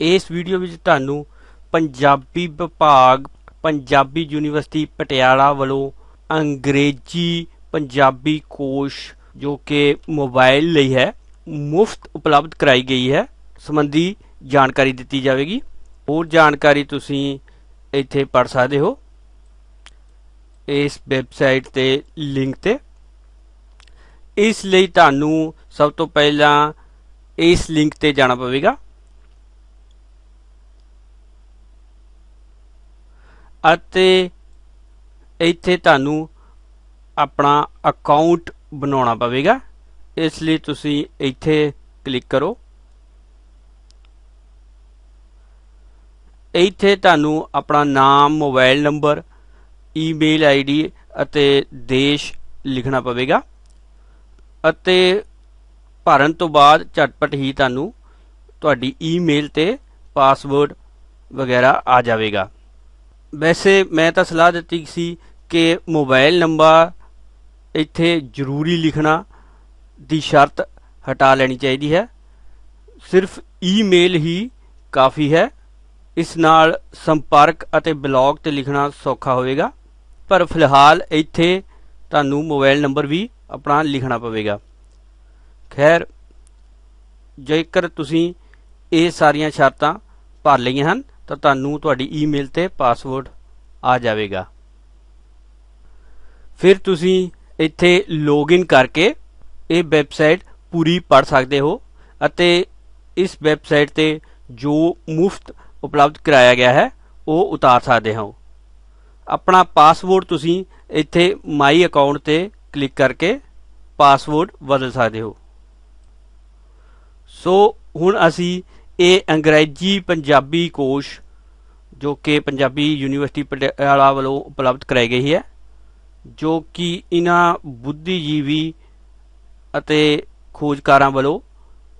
ਇਸ ਵੀਡੀਓ ਵਿੱਚ ਤੁਹਾਨੂੰ ਪੰਜਾਬੀ ਵਿਭਾਗ, ਪੰਜਾਬੀ ਯੂਨੀਵਰਸਿਟੀ ਪਟਿਆਲਾ ਵੱਲੋਂ ਅੰਗਰੇਜ਼ੀ ਪੰਜਾਬੀ ਕੋਸ਼ ਜੋ ਕਿ ਮੋਬਾਈਲ ਲਈ ਹੈ, ਮੁਫਤ ਉਪਲਬਧ ਕਰਾਈ ਗਈ ਹੈ। ਸੰਬੰਧੀ ਜਾਣਕਾਰੀ ਦਿੱਤੀ ਜਾਵੇਗੀ। ਹੋਰ ਜਾਣਕਾਰੀ ਤੁਸੀਂ ਇੱਥੇ ਪੜ ਸਕਦੇ ਹੋ। ਇਸ ਵੈਬਸਾਈਟ ਤੇ ਲਿੰਕ ਤੇ। ਇਸ ਲਈ ਤੁਹਾਨੂੰ ਸਭ ਤੋਂ ਪਹਿਲਾਂ ਇਸ ਲਿੰਕ ਤੇ ਜਾਣਾ ਪਵੇਗਾ। ਅਤੇ ਇੱਥੇ ਤੁਹਾਨੂੰ ਆਪਣਾ ਅਕਾਊਂਟ ਬਣਾਉਣਾ ਪਵੇਗਾ। ਇਸ ਲਈ ਤੁਸੀਂ ਇੱਥੇ ਕਲਿੱਕ ਕਰੋ। ਇੱਥੇ ਤੁਹਾਨੂੰ ਆਪਣਾ ਨਾਮ ਮੋਬਾਈਲ ਨੰਬਰ ਈਮੇਲ ਆਈਡੀ ਅਤੇ ਦੇਸ਼ ਲਿਖਣਾ ਪਵੇਗਾ। ਅਤੇ ਭਰਨ ਤੋਂ ਬਾਅਦ ਝਟਪਟ ਹੀ ਤੁਹਾਨੂੰ ਤੁਹਾਡੀ ਈਮੇਲ ਤੇ ਪਾਸਵਰਡ ਵਗੈਰਾ ਆ ਜਾਵੇਗਾ। ਵੈਸੇ ਮੈਂ ਤਾਂ ਸਲਾਹ ਦਿੱਤੀ ਸੀ ਕਿ ਮੋਬਾਈਲ ਨੰਬਰ ਇੱਥੇ ਜ਼ਰੂਰੀ ਲਿਖਣਾ ਦੀ ਸ਼ਰਤ ਹਟਾ ਲੈਣੀ ਚਾਹੀਦੀ ਹੈ। ਸਿਰਫ ਈਮੇਲ ਹੀ ਕਾਫੀ ਹੈ। ਇਸ ਨਾਲ ਸੰਪਰਕ ਅਤੇ ਬਲੌਗ ਤੇ ਲਿਖਣਾ ਸੌਖਾ ਹੋਵੇਗਾ। ਪਰ ਫਿਲਹਾਲ ਇੱਥੇ ਤੁਹਾਨੂੰ ਮੋਬਾਈਲ ਨੰਬਰ ਵੀ ਆਪਣਾ ਲਿਖਣਾ ਪਵੇਗਾ। ਖੈਰ, ਜੇਕਰ ਤੁਸੀਂ ਇਹ ਸਾਰੀਆਂ ਸ਼ਰਤਾਂ ਭਰ ਲਈਆਂ ਹਨ ਤਾਂ ਤੁਹਾਨੂੰ ਤੁਹਾਡੀ ਈਮੇਲ ਤੇ ਪਾਸਵਰਡ ਆ ਜਾਵੇਗਾ। ਫਿਰ ਤੁਸੀਂ ਇੱਥੇ ਲੌਗਇਨ ਕਰਕੇ ਇਹ ਵੈਬਸਾਈਟ ਪੂਰੀ ਪੜ ਸਕਦੇ ਹੋ ਅਤੇ ਇਸ ਵੈਬਸਾਈਟ ਤੇ ਜੋ ਮੁਫਤ ਉਪਲਬਧ ਕਰਾਇਆ ਗਿਆ ਹੈ, ਉਹ ਉਤਾਰ ਸਕਦੇ ਹੋ। ਆਪਣਾ ਪਾਸਵਰਡ ਤੁਸੀਂ ਇੱਥੇ ਮਾਈ ਅਕਾਊਂਟ ਤੇ ਕਲਿੱਕ ਕਰਕੇ ਪਾਸਵਰਡ ਬਦਲ ਸਕਦੇ ਹੋ। ਸੋ ਹੁਣ ਅਸੀਂ ਇਹ ਅੰਗਰੇਜ਼ੀ ਪੰਜਾਬੀ ਕੋਸ਼ ਜੋ ਕਿ ਪੰਜਾਬੀ ਯੂਨੀਵਰਸਿਟੀ ਪਟਿਆਲਾ ਵੱਲੋਂ ਉਪਲਬਧ ਕਰਾਈ ਗਈ ਹੈ, ਜੋ ਕਿ ਇਹਨਾਂ ਬੁੱਧੀਜੀਵੀ ਅਤੇ ਖੋਜਕਾਰਾਂ ਵੱਲੋਂ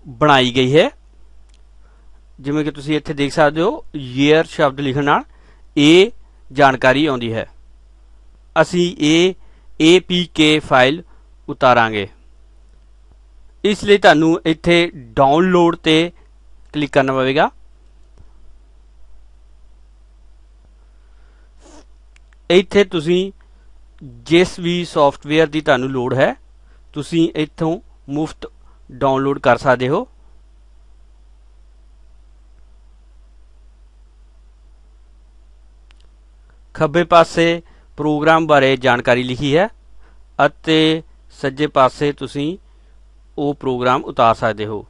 ਬਣਾਈ ਗਈ ਹੈ। ਜਿਵੇਂ ਕਿ ਤੁਸੀਂ ਇੱਥੇ ਦੇਖ ਸਕਦੇ ਹੋ ਈਅਰ ਸ਼ਬਦ ਲਿਖਣ ਨਾਲ ਇਹ ਜਾਣਕਾਰੀ ਆਉਂਦੀ ਹੈ। ਅਸੀਂ ਇਹ APK ਫਾਈਲ ਉਤਾਰਾਂਗੇ। ਇਸ ਲਈ ਤੁਹਾਨੂੰ ਇੱਥੇ ਡਾਊਨਲੋਡ ਤੇ ਕਲਿੱਕ ਕਰਨਾ ਪਵੇਗਾ। ਇੱਥੇ ਤੁਸੀਂ ਜਿਸ ਵੀ ਸੌਫਟਵੇਅਰ ਦੀ ਤੁਹਾਨੂੰ ਲੋੜ ਹੈ, ਤੁਸੀਂ ਇੱਥੋਂ ਮੁਫਤ ਡਾਊਨਲੋਡ ਕਰ ਸਕਦੇ ਹੋ। ਖੱਬੇ ਪਾਸੇ ਪ੍ਰੋਗਰਾਮ ਬਾਰੇ ਜਾਣਕਾਰੀ ਲਿਖੀ ਹੈ ਅਤੇ ਸੱਜੇ ਪਾਸੇ ਤੁਸੀਂ ਉਹ ਪ੍ਰੋਗਰਾਮ ਉਤਾਰ ਸਕਦੇ ਹੋ।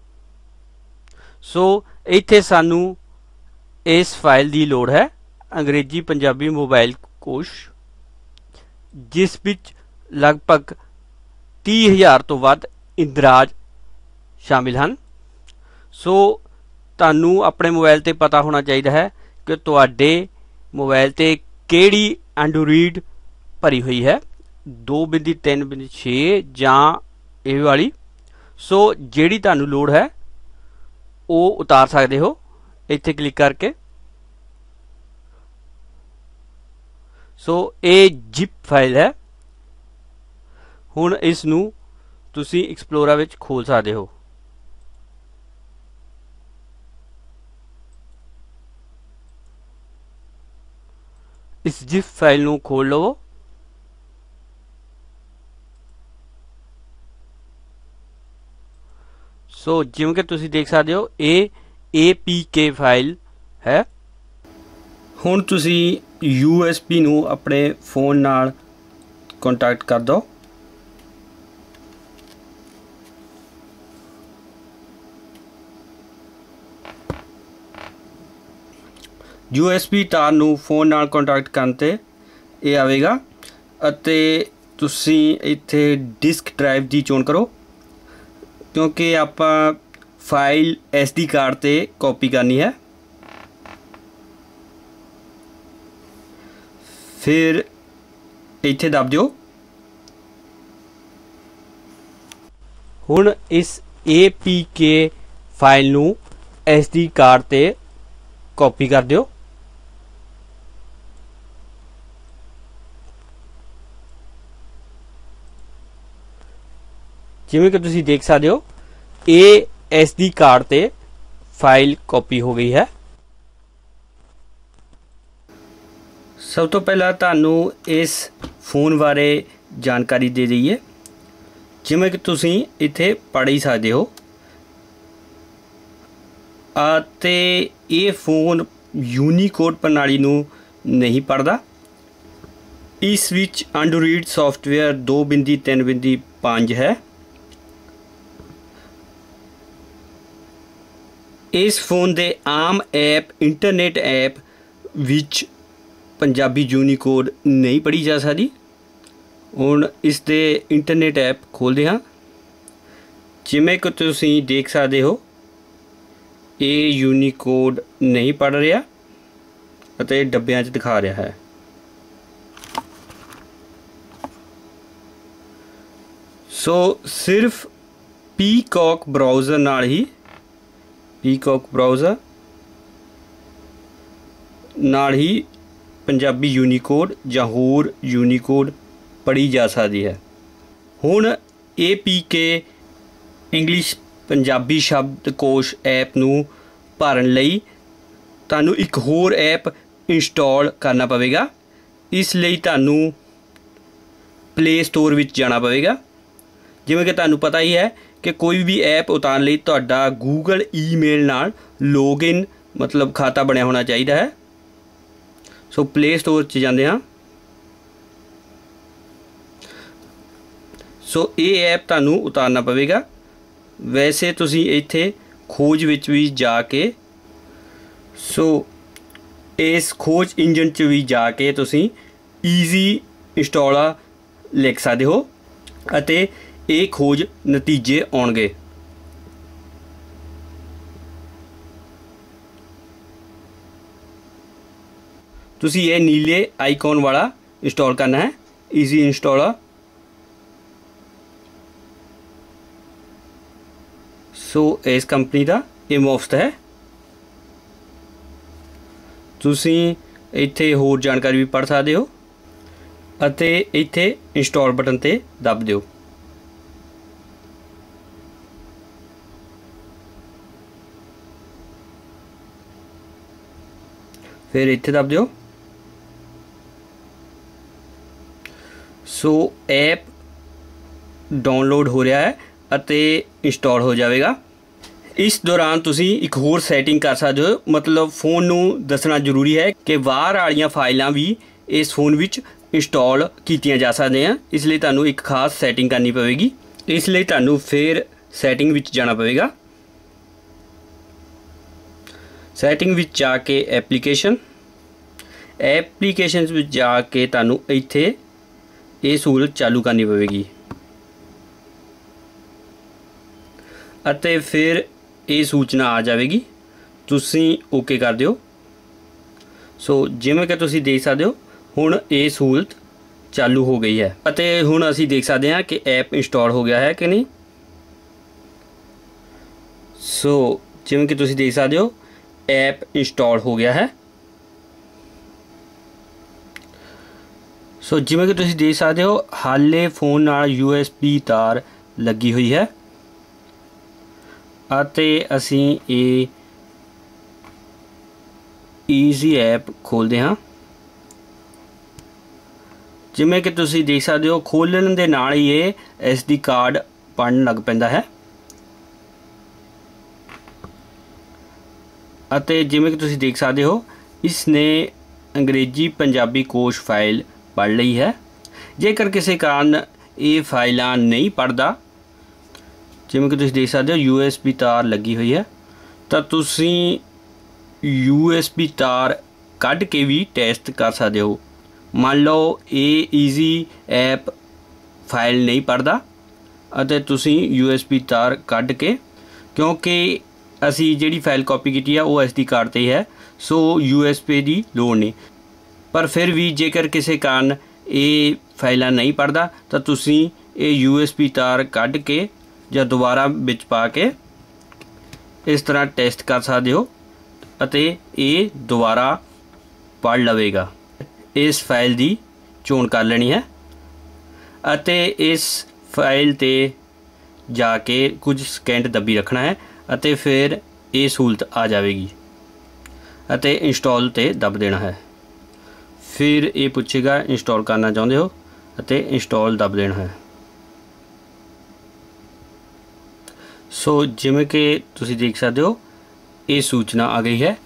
ਸੋ ਇੱਥੇ ਸਾਨੂੰ ਇਸ ਫਾਈਲ ਦੀ ਲੋੜ ਹੈ, ਅੰਗਰੇਜ਼ੀ ਪੰਜਾਬੀ ਮੋਬਾਈਲ ਕੋਸ਼, ਜਿਸ ਵਿੱਚ ਲਗਭਗ 30000 ਤੋਂ ਵੱਧ ਇੰਦਰਾਜ ਸ਼ਾਮਿਲ ਹਨ। ਸੋ ਤੁਹਾਨੂੰ ਆਪਣੇ ਮੋਬਾਈਲ ਤੇ ਪਤਾ ਹੋਣਾ ਚਾਹੀਦਾ ਹੈ ਕਿ ਤੁਹਾਡੇ ਮੋਬਾਈਲ ਤੇ ਕਿਹੜੀ ਐਂਡਰੋਇਡ ਭਰੀ ਹੋਈ ਹੈ। 2.3.6 ਜਾਂ ਇਹ ਵਾਲੀ। ਸੋ ਜਿਹੜੀ ਤੁਹਾਨੂੰ ਲੋੜ ਹੈ, ਉਹ ਉਤਾਰ ਸਕਦੇ ਹੋ। ਇੱਥੇ ਕਲਿੱਕ ਕਰਕੇ ਸੋ ਇਹ ਜਿਪ ਫਾਈਲ ਹੈ। ਹੁਣ ਇਸ ਨੂੰ ਤੁਸੀਂ ਐਕਸਪਲੋਰਾ ਵਿੱਚ ਖੋਲ ਸਕਦੇ ਹੋ। ਇਸ ਜਿਪ ਫਾਈਲ ਨੂੰ ਖੋਲ ਲਵੋ। ਸੋ ਜਿਵੇਂ ਕਿ ਤੁਸੀਂ ਦੇਖ ਸਕਦੇ ਹੋ, ਇਹ APK ਫਾਈਲ ਹੈ। ਹੁਣ ਤੁਸੀਂ USB ਨੂੰ ਆਪਣੇ ਫੋਨ ਨਾਲ ਕੰਟੈਕਟ ਕਰ ਦਿਓ। USB ਤਾਰ ਨੂੰ ਫੋਨ ਨਾਲ ਕੰਟੈਕਟ ਕਰਨ ਤੇ ਇਹ ਆਵੇਗਾ ਅਤੇ ਤੁਸੀਂ ਇੱਥੇ ਡਿਸਕ ਡਰਾਈਵ ਦੀ ਚੋਣ ਕਰੋ, ਕਿਉਂਕਿ ਆਪਾਂ ਫਾਈਲ SD ਕਾਰਡ ਤੇ ਕਾਪੀ ਕਰਨੀ ਹੈ। ਫਿਰ ਇੱਥੇ ਦਬ ਦਿਓ। ਹੁਣ ਇਸ APK ਫਾਈਲ ਨੂੰ SD ਕਾਰਡ ਤੇ ਕਾਪੀ ਕਰ ਦਿਓ। ਜਿਵੇਂ ਕਿ ਤੁਸੀਂ ਦੇਖ ਸਕਦੇ ਹੋ, ਇਹ SD ਕਾਰਡ ਤੇ ਫਾਈਲ ਕਾਪੀ ਹੋ ਗਈ ਹੈ। ਸਭ ਤੋਂ ਪਹਿਲਾਂ ਤੁਹਾਨੂੰ ਇਸ ਫੋਨ ਬਾਰੇ ਜਾਣਕਾਰੀ ਦੇ ਦਈਏ। ਜਿਵੇਂ ਕਿ ਤੁਸੀਂ ਇੱਥੇ ਪੜ੍ਹ ਹੀ ਸਕਦੇ ਹੋ। ਅਤੇ ਇਹ ਫੋਨ ਯੂਨੀਕੋਡ ਪ੍ਰਣਾਲੀ ਨੂੰ ਨਹੀਂ ਪੜਦਾ ਇਸ ਵਿੱਚ ਐਂਡਰੋਇਡ ਸੌਫਟਵੇਅਰ 2.3.5 ਹੈ। ਇਸ ਫੋਨ ਦੇ ਆਮ ਐਪ ਇੰਟਰਨੈਟ ਐਪ ਵਿੱਚ ਪੰਜਾਬੀ ਯੂਨੀਕੋਡ ਨਹੀਂ ਪੜ੍ਹੀ ਜਾ ਸਕਦੀ? ਹੁਣ ਇਸ ਦੇ ਇੰਟਰਨੈਟ ਐਪ ਖੋਲਦੇ ਹਾਂ। ਜਿਵੇਂ ਕਿ ਤੁਸੀਂ ਦੇਖ ਸਕਦੇ ਹੋ, ਇਹ ਯੂਨੀਕੋਡ ਨਹੀਂ ਪੜ ਰਿਹਾ ਅਤੇ ਡੱਬਿਆਂ 'ਚ ਦਿਖਾ ਰਿਹਾ ਹੈ। ਸੋ ਸਿਰਫ ਪੀਕੌਕ ਬ੍ਰਾਊਜ਼ਰ ਨਾਲ ਹੀ ਪੀਕੌਕ ਬ੍ਰਾਊਜ਼ਰ ਨਾਲ ਹੀ ਪੰਜਾਬੀ ਯੂਨੀਕੋਡ ਜਾਂ ਹੋਰ ਯੂਨੀਕੋਡ ਪੜ੍ਹੀ ਜਾ ਸਕਦੀ ਹੈ। ਹੁਣ ਏਪੀਕੇ ਇੰਗਲਿਸ਼ ਪੰਜਾਬੀ ਸ਼ਬਦ ਕੋਸ਼ ਐਪ ਨੂੰ ਭਰਨ ਲਈ ਤੁਹਾਨੂੰ ਇੱਕ ਹੋਰ ਐਪ ਇੰਸਟਾਲ ਕਰਨਾ ਪਵੇਗਾ। ਇਸ ਲਈ ਤੁਹਾਨੂੰ ਪਲੇ ਸਟੋਰ ਵਿੱਚ ਜਾਣਾ ਪਵੇਗਾ। ਜਿਵੇਂ ਕਿ ਤੁਹਾਨੂੰ ਪਤਾ ਹੀ ਹੈ ਕਿ ਕੋਈ ਵੀ ਐਪ ਉਤਾਰਨ ਲਈ ਤੁਹਾਡਾ ਗੂਗਲ ਈਮੇਲ ਨਾਲ ਲੌਗਇਨ ਮਤਲਬ ਖਾਤਾ ਬਣਿਆ ਹੋਣਾ ਚਾਹੀਦਾ ਹੈ। ਸੋ ਪਲੇ ਸਟੋਰ 'ਚ ਜਾਂਦੇ ਹਾਂ। ਸੋ ਇਹ ਐਪ ਤੁਹਾਨੂੰ ਉਤਾਰਨਾ ਪਵੇਗਾ। ਵੈਸੇ ਤੁਸੀਂ ਇੱਥੇ ਖੋਜ ਵਿੱਚ ਵੀ ਜਾ ਕੇ, ਸੋ ਇਸ ਖੋਜ ਇੰਜਨ 'ਚ ਵੀ ਜਾ ਕੇ ਤੁਸੀਂ ਈਜ਼ੀ ਇੰਸਟਾਲ ਲਿਖ ਸਕਦੇ ਹੋ ਅਤੇ ਇਹ ਖੋਜ ਨਤੀਜੇ ਆਉਣਗੇ। ਤੁਸੀਂ ਇਹ ਨੀਲੇ ਆਈਕਨ ਵਾਲਾ ਇੰਸਟਾਲ ਕਰਨਾ ਹੈ। ਈਜ਼ੀ ਇੰਸਟਾਲਰ ਸੋ ਇਸ ਕੰਪਨੀ ਦਾ ਇਹ ਮੁਫਤ ਹੈ। ਤੁਸੀਂ ਇੱਥੇ ਹੋਰ ਜਾਣਕਾਰੀ ਵੀ ਪੜ ਸਕਦੇ ਹੋ ਅਤੇ ਇੱਥੇ ਇੰਸਟਾਲ ਬਟਨ ਤੇ ਦਬ ਦਿਓ। ਫਿਰ ਇੱਥੇ ਦਬ ਦਿਓ। ਸੋ ਐਪ ਡਾਊਨਲੋਡ ਹੋ ਰਿਹਾ ਹੈ ਅਤੇ ਇੰਸਟਾਲ ਹੋ ਜਾਵੇਗਾ। ਇਸ ਦੌਰਾਨ ਤੁਸੀਂ ਇੱਕ ਹੋਰ ਸੈਟਿੰਗ ਕਰ ਸਕਦੇ ਹੋ। ਮਤਲਬ ਫੋਨ ਨੂੰ ਦੱਸਣਾ ਜ਼ਰੂਰੀ ਹੈ ਕਿ ਬਾਹਰ ਵਾਲੀਆਂ ਫਾਈਲਾਂ ਵੀ ਇਸ ਫੋਨ ਵਿੱਚ ਇੰਸਟਾਲ ਕੀਤੀਆਂ ਜਾ ਸਕਦੀਆਂ ਇਸ ਲਈ ਤੁਹਾਨੂੰ ਇੱਕ ਖਾਸ ਸੈਟਿੰਗ ਕਰਨੀ ਪਵੇਗੀ। ਇਸ ਲਈ ਤੁਹਾਨੂੰ ਫਿਰ ਸੈਟਿੰਗ ਵਿੱਚ ਜਾਣਾ ਪਵੇਗਾ। ਸੈਟਿੰਗ ਵਿੱਚ ਜਾ ਕੇ ਐਪਲੀਕੇਸ਼ਨ। ਐਪਲੀਕੇਸ਼ਨਸ ਵਿੱਚ ਜਾ ਕੇ ਤੁਹਾਨੂੰ ਇੱਥੇ ਇਹ ਸਹੂਲਤ ਚਾਲੂ ਕਰਨੀ ਪਵੇਗੀ। ਅਤੇ ਫਿਰ ਇਹ ਸੂਚਨਾ ਆ ਜਾਵੇਗੀ। ਤੁਸੀਂ ਓਕੇ ਕਰ ਦਿਓ। ਸੋ ਜਿਵੇਂ ਕਿ ਤੁਸੀਂ ਦੇਖ ਸਕਦੇ ਹੋ, ਹੁਣ ਇਹ ਸਹੂਲਤ ਚਾਲੂ ਹੋ ਗਈ ਹੈ। ਅਤੇ ਹੁਣ ਅਸੀਂ ਦੇਖ ਸਕਦੇ ਹਾਂ ਕਿ ਐਪ ਇੰਸਟਾਲ ਹੋ ਗਿਆ ਹੈ ਕਿ ਨਹੀਂ। ਸੋ ਜਿਵੇਂ ਕਿ ਤੁਸੀਂ ਦੇਖ ਸਕਦੇ ਹੋ ਐਪ ਇੰਸਟਾਲ ਹੋ ਗਿਆ ਹੈ। ਸੋ ਜਿਵੇਂ ਕਿ ਤੁਸੀਂ ਦੇਖ ਸਕਦੇ ਹੋ, ਹਾਲੇ ਫੋਨ ਨਾਲ USB ਤਾਰ ਲੱਗੀ ਹੋਈ ਹੈ। ਅਤੇ ਅਸੀਂ ਇਹ ਈਜ਼ੀ ਐਪ ਖੋਲਦੇ ਹਾਂ। ਜਿਵੇਂ ਕਿ ਤੁਸੀਂ ਦੇਖ ਸਕਦੇ ਹੋ, ਖੋਲਣ ਦੇ ਨਾਲ ਹੀ ਇਹ SD ਕਾਰਡ ਪੜਨ ਲੱਗ ਪੈਂਦਾ ਹੈ। ਅਤੇ ਜਿਵੇਂ ਕਿ ਤੁਸੀਂ ਦੇਖ ਸਕਦੇ ਹੋ ਇਸ ਨੇ ਅੰਗਰੇਜ਼ੀ ਪੰਜਾਬੀ ਕੋਸ਼ ਫਾਈਲ ਪੜ ਲਈ ਹੈ। ਜੇਕਰ ਕਿਸੇ ਕਾਰਨ ਇਹ ਫਾਈਲਾਂ ਨਹੀਂ ਪੜਦਾ ਜਿਵੇਂ ਕਿ ਤੁਸੀਂ ਦੇਖ ਸਕਦੇ ਹੋ USB ਤਾਰ ਲੱਗੀ ਹੋਈ ਹੈ। ਤਾਂ ਤੁਸੀਂ USB ਤਾਰ ਕੱਢ ਕੇ ਵੀ ਟੈਸਟ ਕਰ ਸਕਦੇ ਹੋ। ਮੰਨ ਲਓ, ਇਹ ਈਜ਼ੀ ਐਪ ਫਾਈਲ ਨਹੀਂ ਪੜਦਾ ਅਤੇ ਤੁਸੀਂ USB ਤਾਰ ਕੱਢ ਕੇ, ਕਿਉਂਕਿ ਅਸੀਂ ਜਿਹੜੀ ਫਾਈਲ ਕਾਪੀ ਕੀਤੀ ਹੈ ਉਹ SD ਕਾਰਡ ਤੇ ਹੈ ਸੋ USB ਦੀ ਲੋੜ ਨਹੀਂ। ਪਰ ਫਿਰ ਵੀ ਜੇਕਰ ਕਿਸੇ ਕਾਰਨ ਇਹ ਫਾਈਲਾਂ ਨਹੀਂ ਪੜਦਾ ਤਾਂ ਤੁਸੀਂ ਇਹ USB ਤਾਰ ਕੱਢ ਕੇ ਜਾਂ ਦੁਬਾਰਾ ਵਿੱਚ ਪਾ ਕੇ ਇਸ ਤਰ੍ਹਾਂ ਟੈਸਟ ਕਰ ਸਕਦੇ ਹੋ ਅਤੇ ਇਹ ਦੁਬਾਰਾ ਪੜ ਲਵੇਗਾ। ਇਸ ਫਾਈਲ ਦੀ ਚੋਣ ਕਰ ਲੈਣੀ ਹੈ ਅਤੇ ਇਸ ਫਾਈਲ ਤੇ ਜਾ ਕੇ ਕੁਝ ਸਕਿੰਟ ਦੱਬੀ ਰੱਖਣਾ ਹੈ ਅਤੇ ਫਿਰ ਇਹ ਸਹੂਲਤ ਆ ਜਾਵੇਗੀ ਅਤੇ ਇੰਸਟਾਲ ਤੇ ਦੱਬ ਦੇਣਾ ਹੈ। ਫਿਰ ਇਹ ਪੁੱਛੇਗਾ ਇੰਸਟਾਲ ਕਰਨਾ ਚਾਹੁੰਦੇ ਹੋ? ਅਤੇ ਇੰਸਟਾਲ ਦਬ ਦੇਣਾ ਹੈ। ਸੋ ਜਿਵੇਂ ਕਿ ਤੁਸੀਂ ਦੇਖ ਸਕਦੇ ਹੋ, ਇਹ ਸੂਚਨਾ ਆ ਗਈ ਹੈ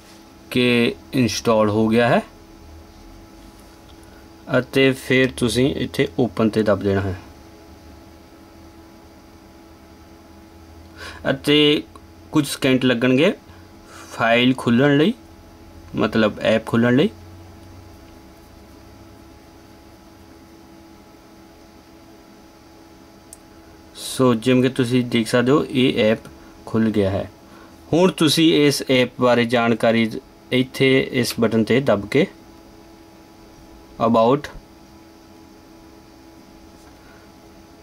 ਕਿ ਇੰਸਟਾਲ ਹੋ ਗਿਆ ਹੈ ਅਤੇ ਫਿਰ ਤੁਸੀਂ ਇੱਥੇ ਓਪਨ ਤੇ ਦਬ ਦੇਣਾ ਹੈ। ਅਤੇ ਕੁਝ ਸਕਿੰਟ ਲੱਗਣਗੇ ਫਾਈਲ ਖੁੱਲਣ ਲਈ, ਮਤਲਬ ਐਪ ਖੁੱਲਣ ਲਈ। ਸੋ ਜਿਵੇਂ ਕਿ ਤੁਸੀਂ ਦੇਖ ਸਕਦੇ ਹੋ, ਇਹ ਐਪ ਖੁੱਲ ਗਿਆ ਹੈ। ਹੁਣ ਤੁਸੀਂ ਇਸ ਐਪ ਬਾਰੇ ਜਾਣਕਾਰੀ ਇੱਥੇ ਇਸ ਬਟਨ ਤੇ ਦਬ ਕੇ ਅਬਾਊਟ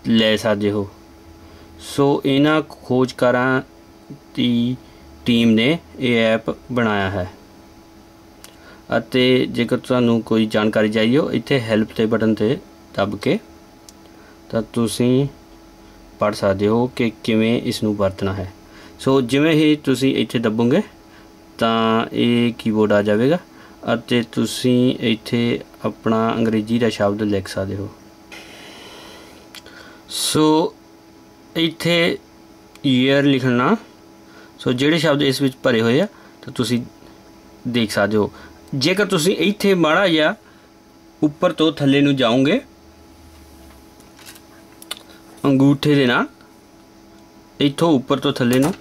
ਲੈ ਸਕਦੇ ਹੋ। ਸੋ ਇਹਨਾਂ ਖੋਜਕਾਰਾਂ ਦੀ ਟੀਮ ਨੇ ਇਹ ਐਪ ਬਣਾਇਆ ਹੈ। ਅਤੇ ਜੇਕਰ ਤੁਹਾਨੂੰ ਕੋਈ ਜਾਣਕਾਰੀ ਚਾਹੀਏ ਹੋ ਇੱਥੇ ਹੈਲਪ ਦੇ ਬਟਨ ਤੇ ਦਬ ਕੇ ਤਾਂ ਤੁਸੀਂ ਪੜ ਸਕਦੇ ਹੋ ਕਿ ਕਿਵੇਂ ਇਸ ਨੂੰ ਵਰਤਣਾ ਹੈ। ਸੋ ਜਿਵੇਂ ਹੀ ਤੁਸੀਂ ਇੱਥੇ ਦੱਬੋਗੇ, ਤਾਂ ਇਹ ਕੀਬੋਰਡ ਆ ਜਾਵੇਗਾ ਅਤੇ ਤੁਸੀਂ ਇੱਥੇ ਆਪਣਾ ਅੰਗਰੇਜ਼ੀ ਦਾ ਸ਼ਬਦ ਲਿਖ ਸਕਦੇ ਹੋ। ਸੋ ਇੱਥੇ ਈਅਰ ਲਿਖਣਾ। ਸੋ ਜਿਹੜੇ ਸ਼ਬਦ ਇਸ ਵਿੱਚ ਭਰੇ ਹੋਏ ਆ, ਤਾਂ ਤੁਸੀਂ ਦੇਖ ਸਕਦੇ ਹੋ। ਜੇਕਰ ਤੁਸੀਂ ਇੱਥੇ ਮਾੜਾ ਜਾਂ ਉੱਪਰ ਤੋਂ ਥੱਲੇ ਨੂੰ ਜਾਓਗੇ ਅੰਗੂਠੇ ਦੇ ਨਾਲ ਇੱਥੋਂ ਉੱਪਰ ਤੋਂ ਥੱਲੇ ਨੂੰ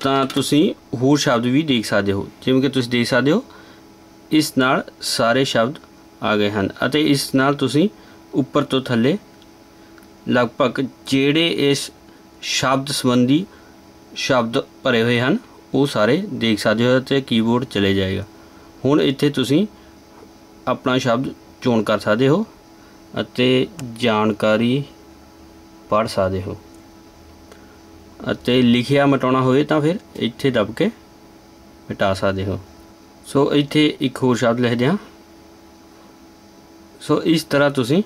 ਤਾਂ ਤੁਸੀਂ ਹੋਰ ਸ਼ਬਦ ਵੀ ਦੇਖ ਸਕਦੇ ਹੋ, ਜਿਵੇਂ ਕਿ ਤੁਸੀਂ ਦੇਖ ਸਕਦੇ ਹੋ, ਇਸ ਨਾਲ ਸਾਰੇ ਸ਼ਬਦ ਆ ਗਏ ਹਨ ਅਤੇ ਇਸ ਨਾਲ ਤੁਸੀਂ ਉੱਪਰ ਤੋਂ ਥੱਲੇ ਲਗਭਗ ਜਿਹੜੇ ਇਸ ਸ਼ਬਦ ਸੰਬੰਧੀ ਸ਼ਬਦ ਭਰੇ ਹੋਏ ਹਨ, ਉਹ ਸਾਰੇ ਦੇਖ ਸਕਦੇ ਹੋ ਤੇ ਕੀਬੋਰਡ ਚਲੇ ਜਾਏਗਾ। ਹੁਣ ਇੱਥੇ ਤੁਸੀਂ ਆਪਣਾ ਸ਼ਬਦ ਚੋਣ ਕਰ ਸਕਦੇ ਹੋ ਅਤੇ ਜਾਣਕਾਰੀ ਪੜ ਸਕਦੇ ਹੋ। ਅਤੇ ਲਿਖਿਆ ਮਟਾਉਣਾ ਹੋਵੇ ਤਾਂ ਫਿਰ ਇੱਥੇ ਦਬ ਕੇ ਮਿਟਾ ਸਕਦੇ ਹੋ। ਸੋ ਇੱਥੇ ਇੱਕ ਹੋਰ ਸ਼ਬਦ ਲਿਖਦੇ ਹਾਂ। ਸੋ ਇਸ ਤਰ੍ਹਾਂ ਤੁਸੀਂ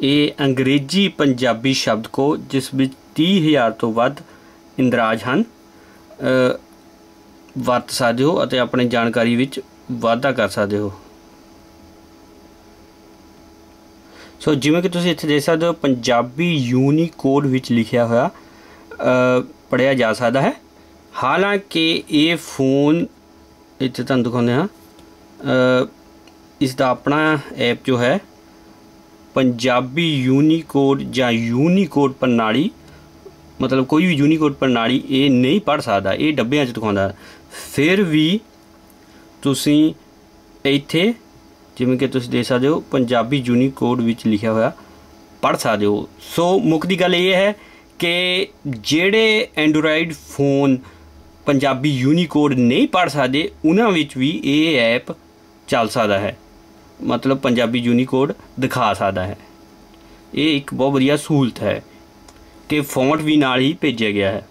ਇਹ ਅੰਗਰੇਜ਼ੀ ਪੰਜਾਬੀ ਸ਼ਬਦ ਸ਼ਬਦਕੋ ਜਿਸ ਵਿੱਚ 30000 ਤੋਂ ਵੱਧ ਇੰਦਰਾਜ ਹਨ ਵਰਤ ਸਕਦੇ ਹੋ ਅਤੇ ਆਪਣੀ ਜਾਣਕਾਰੀ ਵਿੱਚ ਵਾਧਾ ਕਰ ਸਕਦੇ ਹੋ। ਸੋ ਜਿਵੇਂ ਕਿ ਤੁਸੀਂ ਇੱਥੇ ਦੇਖ ਸਕਦੇ ਹੋ, ਪੰਜਾਬੀ ਯੂਨੀਕੋਡ ਵਿੱਚ ਲਿਖਿਆ ਹੋਇਆ ਪੜਿਆ ਜਾ ਸਕਦਾ ਹੈ। ਹਾਲਾਂਕਿ ਇਹ ਫੋਨ ਇੱਥੇ ਤੁਹਾਨੂੰ ਦਿਖਾਉਂਦੇ ਹਾਂ। ਇਸ ਦਾ ਆਪਣਾ ਐਪ ਜੋ ਹੈ, ਪੰਜਾਬੀ ਯੂਨੀਕੋਡ ਜਾਂ ਯੂਨੀਕੋਡ ਪ੍ਰਣਾਲੀ, ਮਤਲਬ ਕੋਈ ਵੀ ਯੂਨੀਕੋਡ ਪ੍ਰਣਾਲੀ ਇਹ ਨਹੀਂ ਪੜ ਸਕਦਾ, ਇਹ ਡੱਬਿਆਂ 'ਚ ਦਿਖਾਉਂਦਾ। ਫਿਰ ਵੀ ਤੁਸੀਂ ਇੱਥੇ ਜਿਵੇਂ ਕਿ ਤੁਸੀਂ ਦੇਖ ਸਕਦੇ ਹੋ, ਪੰਜਾਬੀ ਯੂਨੀਕੋਡ ਵਿੱਚ ਲਿਖਿਆ ਹੋਇਆ ਪੜ ਸਕਦੇ ਹੋ। ਸੋ ਮੁੱਖ ਦੀ ਗੱਲ ਇਹ ਹੈ ਕਿ ਜਿਹੜੇ ਐਂਡਰੋਇਡ ਫੋਨ ਪੰਜਾਬੀ ਯੂਨੀਕੋਡ ਨਹੀਂ ਪੜ ਸਕਦੇ, ਉਹਨਾਂ ਵਿੱਚ ਵੀ ਇਹ ਐਪ ਚੱਲ ਸਕਦਾ ਹੈ। ਮਤਲਬ ਪੰਜਾਬੀ ਯੂਨੀਕੋਡ ਦਿਖਾ ਸਕਦਾ ਹੈ। ਇਹ ਇੱਕ ਬਹੁਤ ਵਧੀਆ ਸਹੂਲਤ ਹੈ ਕਿ ਫੌਂਟ ਵੀ ਨਾਲ ਹੀ ਭੇਜਿਆ ਗਿਆ ਹੈ।